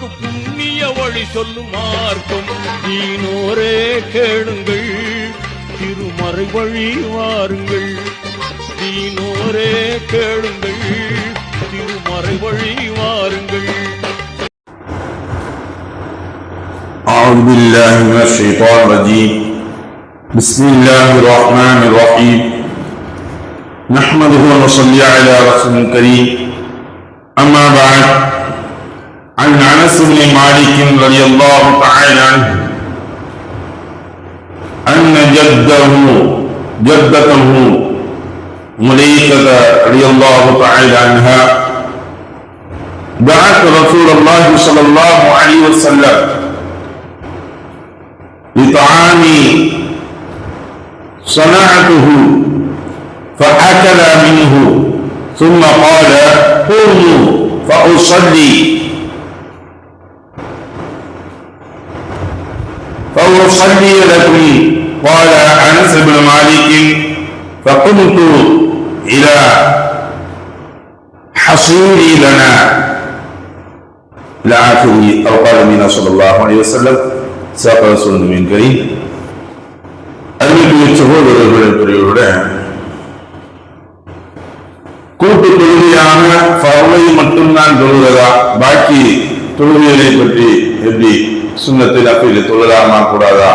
நமக்கு புண்ணிய வழி சொல்லும் மார்க்கம் நீனோரே கேளுங்கள் திருமறை வழி வாருங்கள் நீனோரே கேளுங்கள் திருமறை வழி வாருங்கள் أعوذ بالله من الشيطان الرجيم بسم الله الرحمن الرحيم نحمده ونصلي على رسول الكريم أما بعد عن أنس بن مالك رضي الله تعالى عنه أن جده جدته مليكة رضي الله تعالى عنها دعت رسول الله صلى الله عليه وسلم بطعام صنعته فأكل منه ثم قال قوموا فأصلي لكم قال أنس بن مالك فقمت إلى حصيري لنا إلى آخره أو قال النبي صلى الله عليه وسلم ساق رسول من كريم அருமைக்குரிய சகோதரர்கள் பெரியவரோட கூட்டு தொழுகையான பறவை மட்டும்தான் தொழுகிறதா பாக்கி தொழுகைகளை பற்றி எப்படி சுண்ணத்தில் அப்பீல் தொழலாமா கூடாதா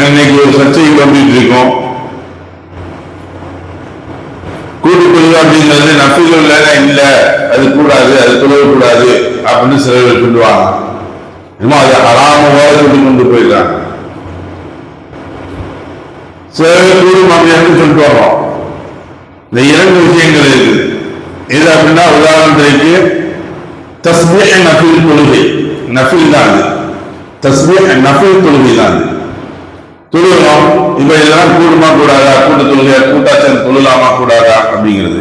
இன்னைக்கு ஒரு சர்ச்சையை கம்பிட்டு இருக்கோம் கூட்டு தொழுகை அப்படிங்கிறது நப்பில் இல்ல அது கூடாது அது தொழக்கூடாது அப்படின்னு சிலர் சொல்லுவாங்க என்னமோ அது ஹராமோட சொல்லி கொண்டு போயிடுறாங்க சிலர் கூடும் அப்படின்னு சொல்லிட்டு வரோம் இந்த இரண்டு விஷயங்கள் இருக்குது எது அப்படின்னா உதாரணத்திற்கு தஸ்மீஹ் நஃபில் தொழுகை நஃபில் தான் அது தஸ்மீஹ் நஃபில் தொழுகை தான் அது தொழுகணும் இப்ப இதெல்லாம் கூடுமா கூடாதா? கூட்ட தொழுகை கூட்டாச்சல் தொழிலாமா கூடாதா? அப்படிங்கிறது.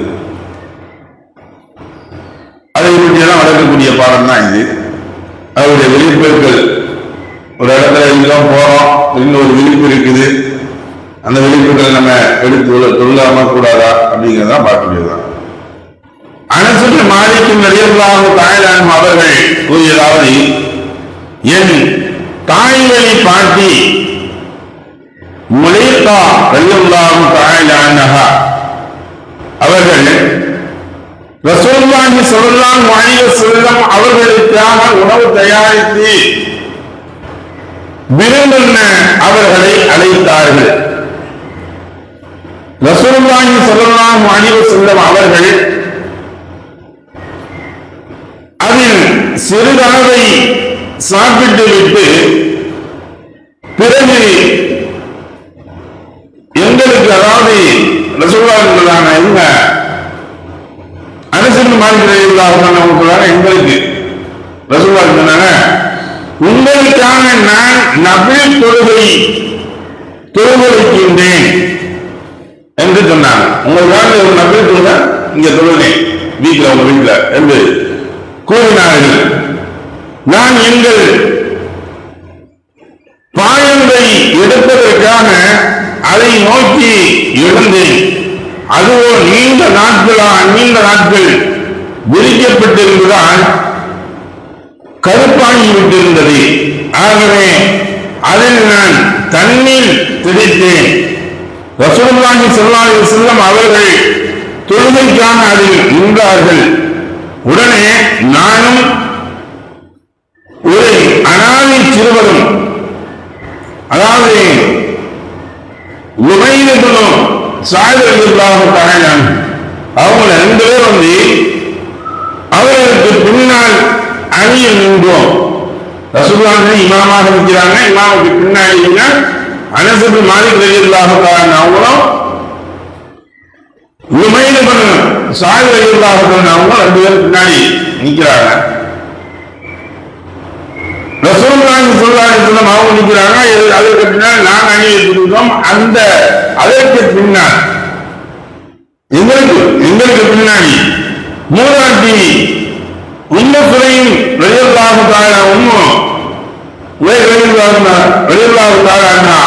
அதை பற்றியெல்லாம் வளர்க்கக்கூடிய பாடம் தான் இது. அவருடைய விழிப்புகள் ஒரு இடத்துல எல்லாம் போறோம் இன்னும் ஒரு விழிப்பு இருக்குது அந்த விழிப்புகளை நம்ம எடுத்து தொழ- கூடாதா? அப்படிங்கிறத பார்க்க வேண்டியதுதான். அனசுக்கு மாலிக்கும் நடிகர்களாக தாய்லாந்து அவர்கள் கூறியதாவது என் தாய் வழி பாட்டி முலைத்தா ரலியல்லாஹு தாய்லானஹா அவர்கள் ரசூலுல்லாஹி ஸல்லல்லாஹு அலைஹி வஸல்லம் அவர்களுக்காக உணவு தயாரித்து விருந்துண்ண அவர்களை அழைத்தார்கள். ரசூலுல்லாஹி ஸல்லல்லாஹு அலைஹி வஸல்லம் அவர்கள் அதில் சிறிதளவை சாப்பிட்டு விட்டு பிறகு எங்களுக்கு அதாவது ரசூலுல்லாஹி என்ன அனுசரித்து மாறிக்கிறாங்க எங்களுக்கு ரசூலா சொன்னாங்க உங்களுக்காக நான் நபில் தொழுகை தொழுகைக்கின்றேன் என்று சொன்னாங்க. உங்களுக்காக ஒரு நபில் தொழுகை இங்க தொழுகிறேன் வீட்டுல உங்க வீட்டுல என்று கூறினார்கள். நான் எங்கள் பாயங்களை எடுப்பதற்காக அதை நோக்கி எழுந்தேன் அதுவோ நீண்ட நாட்களா நீண்ட நாட்கள் விரிக்கப்பட்டிருந்ததால் கருப்பாகி விட்டிருந்தது. ஆகவே அதில் நான் தண்ணீர் திரித்தேன் ரசூல்லாஹி சொல்லாஹி செல்லம் அவர்கள் தொழுகைக்கான அதில் நின்றார்கள். உடனே நானும் ஒரு அனாதை சிறுவரும் அதாவது உமையிலும் சாயலாக தகனான் அவங்க ரெண்டு பேர் வந்து அவர்களுக்கு பின்னால் அணியில் நின்றோம். ரசூல்லாங்க இமாமாக இருக்கிறாங்க இமாமுக்கு பின்னாடி அனசபு மாலிக் ரலியல்லாஹு தஆலா அவங்களும் உமையில பண்ண சாய் ரலியல்லாஹு தஆலா அவங்களும் ரெண்டு பேரும் பின்னாடி நிற்கிறாங்க. ரசூலுல்லாஹி ஸல்லல்லாஹு அலைஹி வஸல்லம் அவங்க நிற்கிறாங்க அதற்கு பின்னால் நான் அணி வைத்திருக்கிறோம் அந்த அதற்கு பின்னால் எங்களுக்கு எங்களுக்கு பின்னாடி மூதாட்டி உண்மை துறையும் வெளியல்லாஹு தாழ உம்மு வெளியல்லாஹு தாழ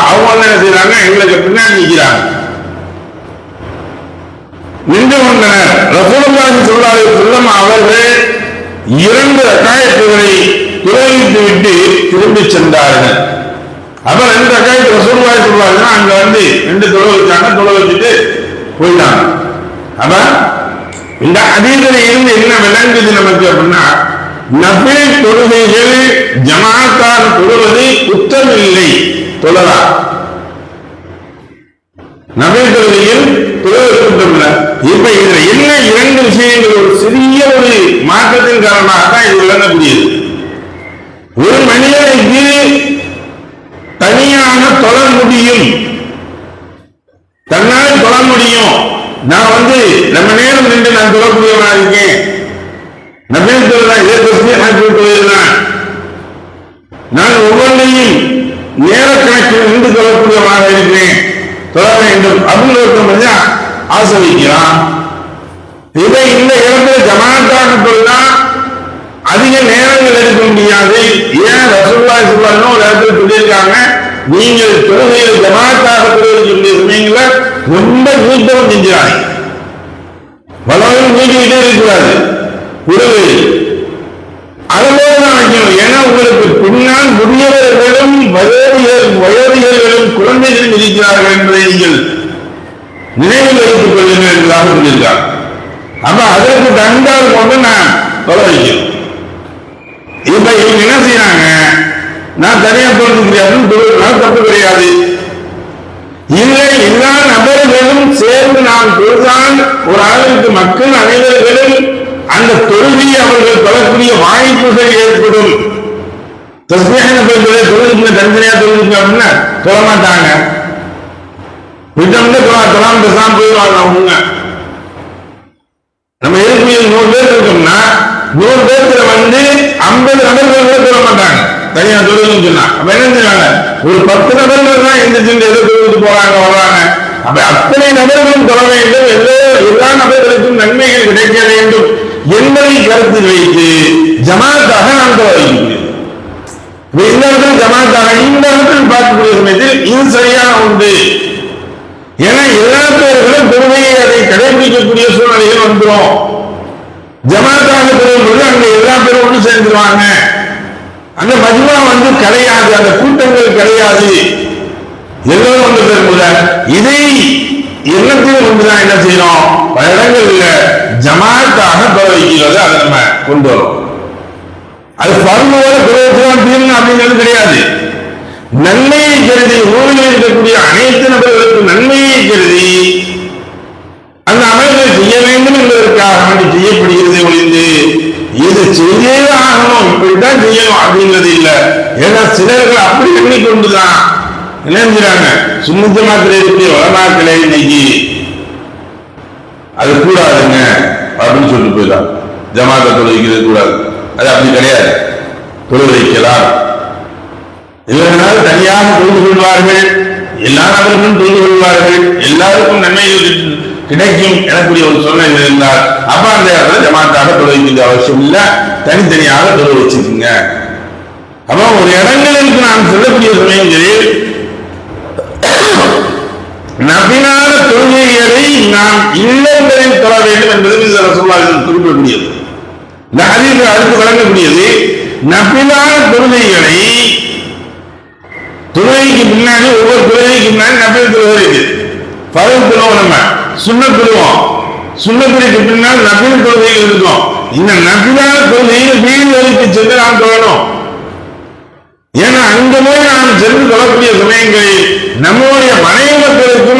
அவங்க என்ன செய்யறாங்க எங்களுக்கு பின்னாடி நிற்கிறாங்க நின்று கொண்டனர். ரசூலுல்லாஹி ஸல்லல்லாஹு அலைஹி அவர்கள் இரண்டு ரக்காயத்துகளை சென்றார்கள். அப்ப ரெண்டு ரக்காயத்து ரசூலுல்லாஹி சொல்றாங்க அங்க வந்து ரெண்டு தொலை வச்சாங்க தொலை வச்சுட்டு போயிட்டாங்க. அப்ப இந்த அதீதில இருந்து என்ன விளங்குது நமக்கு அப்படின்னா நபில் தொழுகைகள் ஜமாத்தாக தொழுவது குற்றமில்லை. தொழலாம் நபில் தொழுகையில் தொழுவது குற்றமில்லை. இப்ப இதுல என்ன இரண்டு விஷயங்கள்? ஒரு சிறிய ஒரு மாற்றத்தின் காரணமாக தான் இது விளங்கக்கூடியது. ஒரு மனிதனுக்கு தனியாக தொழ முடியும். தன்னால் தொழ முடியும். நான் வந்து நம்ம நேரம் நின்று நான் தொழக்கூடியவனா இருக்கேன். நபீன் சொல்லலாம் இதே தஸ்மீர் நான் ஒவ்வொன்றையும் நேர கணக்கில் நின்று தொழக்கூடியவனாக இருக்கிறேன். தொழ வேண்டும் அப்படின்னு ஒருத்தன் ஆசை வைக்கிறான் இதை இந்த இடத்துல ஜமாத்தாக தொழிலா அதிக நேரம் எடுக்க ஏன் ரசூல்லா சொல்லணும் ஒரு இடத்துல சொல்லியிருக்காங்க? நீங்கள் தொழுகையில் ஜமாத்தாக தொழுகக்கூடிய சமயங்கள ரொம்ப நீட்டவும் செஞ்சாங்க வளரும் நீட்டிக்கிட்டே இருக்கிறாரு உறவு அதுபோல தான் வைக்கணும் ஏன்னா உங்களுக்கு பின்னால் முதியவர்களும் வயோதிகள் வயோதிகர்களும் குழந்தைகளும் இருக்கிறார்கள் என்பதை நீங்கள் நினைவில் வைத்துக் கொள்ளுங்கள் என்பதாக சொல்லியிருக்காங்க. அப்ப அதற்கு தண்டால் கொண்டு நான் தொலை வைக்கணும் இப்ப இவங்க என்ன செய்யறாங்க? நான் தனியா தொழுதுக்கிறேன் முடியாதுன்னு தப்பு கிடையாது. இல்லை எல்லா நபர்களும் சேர்ந்து நான் தொழுதான் ஒரு அளவிற்கு மக்கள் அனைவர்களும் அந்த தொழுகி அவர்கள் தொழக்கூடிய வாய்ப்புகள் ஏற்படும். தஸ்மியான பெண்களை தொழுதுக்கு தனித்தனியா தொழுதுக்கு அப்படின்னா தொழ மாட்டாங்க. விட்டோம்னா தொழா தொழாம பேசாம போயிடுவாங்க அவங்க. நம்ம இருக்கக்கூடிய நூறு பேர் இருக்கோம்னா நூறு பேர்த்துல வந்து ஐம்பது நபர்கள் கூட சொல்ல மாட்டாங்க. தனியா தொழுதுன்னு சொன்னா. அப்ப என்ன செய்வாங்க ஒரு பத்து நபர்கள் தான் எந்திரிச்சு எதோ தொழுது போறாங்க வர்றாங்க அப்ப அத்தனை நபர்களும் தொழ வேண்டும். எல்லோ எல்லா நபர்களுக்கும் நன்மைகள் கிடைக்க வேண்டும் என்பதை கருத்தில் வைத்து ஜமாத்தாக நாம் தொழ வைக்க இந்த இடத்துல ஜமாத்தாக இந்த இடத்தில் பார்க்கக்கூடிய சமயத்தில் இது சரியான உண்டு. ஏன்னா எல்லா பேர்களும் பெருமையை அதை கடைபிடிக்கக்கூடிய சூழ்நிலைகள் வந்துடும் ஜமாத்தாக பெறும்போது அங்க எல்லா பேரும் ஒன்று சேர்ந்துருவாங்க. அந்த மஜ்மா வந்து கிடையாது அந்த கூட்டங்கள் கிடையாது. எல்லோரும் ஒன்று பெறும்போது இதை எண்ணத்தில் ஒன்றுதான் என்ன செய்யணும் பல இடங்கள்ல ஜமாத்தாக பிரவகிக்கிறது அதை நம்ம கொண்டு வரோம். அது பருவோட பிரயோஜனம் தீரணும் அப்படிங்கிறது கிடையாது. நன்மையை கருதி ஊரில் இருக்கக்கூடிய அனைத்து நபர்களுக்கும் நன்மையை கருதி அந்த அமல்களை செய்ய வேண்டும் என்பதற்காக வேண்டி செய்யப்படுகிறது ஒழிந்து இது செய்யே ஆகணும் இப்படித்தான் செய்யணும் அப்படிங்கிறது இல்ல. ஏன்னா சிலர்கள் அப்படி எண்ணிக்கொண்டுதான் நினைஞ்சிறாங்க சுமத்த மாத்திரை இருக்கக்கூடிய வளமாக்களே இன்னைக்கு. அது கூடாதுங்க. அப்படின்னு சொல்லிட்டு போயிடலாம். ஜமாத்த தொழுவிக்கிறது கூடாது. அது அப்படி கிடையாது. தொழில் வைக்கலாம் இவர்களால் தனியாக தொழுது கொள்வார்கள். எல்லா நபர்களும் தொழுது கொள்வார்கள். எல்லாருக்கும் நன்மை கிடைக்கும் எனக்கூடிய ஒரு சூழ்நிலை இருந்தால் அப்ப அந்த இடத்துல ஜமாத்தாக தொழில் வேண்டிய அவசியம் இல்லை தனித்தனியாக தொழில் வச்சுக்கோங்க. அப்போ ஒரு இடங்களுக்கு நான் சொல்லக்கூடிய சமயங்களில் நபினான தொழுகைகளை நாம் இல்லங்களில் தொழ வேண்டும் என்பது இந்த ரசூலுல்லாஹி குறிப்பிடக்கூடியது. இந்த அறிவு அடுத்து வழங்கக்கூடியது நபினான தொழுகைகளை தொழுகைக்கு பின்னாடி ஒவ்வொரு தொழுகைக்கு முன்னாடி நபில் தொழுகை இருக்கு பருவ தொழுவோம் நம்ம. சுண்ண தொழுவோம். சுண்ணத்துறைக்கு பின்னால் நபில் கொள்கையில் இருக்கும். இந்த நபிலான கொள்கையில் வீடு வரைக்கு சென்று நாம் தொழணும். ஏன்னா அங்க போய் நாம் சென்று தொழக்கூடிய சமயங்களில் நம்முடைய மனைவி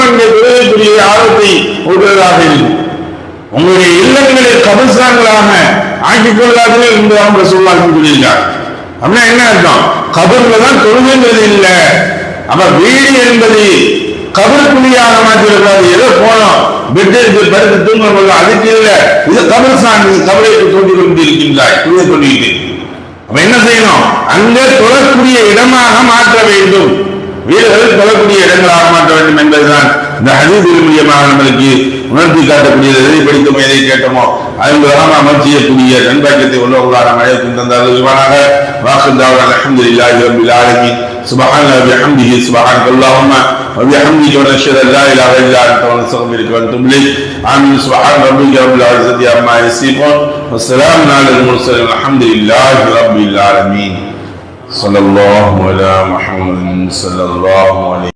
அங்கே தொழுகைக்குரிய ஆர்வத்தை ஊட்டுவதாக இருக்கும் உங்களுடைய இல்லங்களை கபர்ஸ்தான்களாக ஆக்கிக் கொள்ளாதீர்கள் என்று அவங்க சொல்லாங்க சொல்லியிருக்காங்க அப்படின்னா என்ன அர்த்தம்? கபர்ல தான் தொழுகைங்கிறது இல்லை. அப்ப வீடு என்பது கபர் குழியாக மாற்றிடக்கூடாது ஏதோ போனோம் பெட்டிற்கு படுத்து தூங்கணும் அதுக்கு இல்லை. இது கபர்ஸ்தான் நீ கொண்டு இருக்கின்றாய் குழியை தோண்டிட்டு அப்ப என்ன செய்யணும்? அங்கே தொழக்கூடிய இடமாக மாற்ற வேண்டும். வீரர்கள் தொழக்கூடிய இடங்களாக மாற்ற வேண்டும் என்பதுதான் இந்த ஹதீஸ் மூலியமாக நம்மளுக்கு உணர்த்தி காட்டக்கூடியது. எதை படித்தோமோ எதை கேட்டோமோ அதன் மூலமாக அமர்த்தியக்கூடிய நண்பாக்கியத்தை உள்ளவர்களாக மழைக்கும் தந்தார்கள் இவனாக வாக்குந்தாவல் அஹமது இல்லாஹி ரபில் ஆலமி சுபஹான் அபி وبحمدك ونشهد أن لا إله إلا أنت ونستغفرك ونتوب إليك. سبحان ربك رب العزة عما يصفون. والسلام على المرسلين. الحمد لله رب العالمين. صلى الله على محمد صلى الله عليه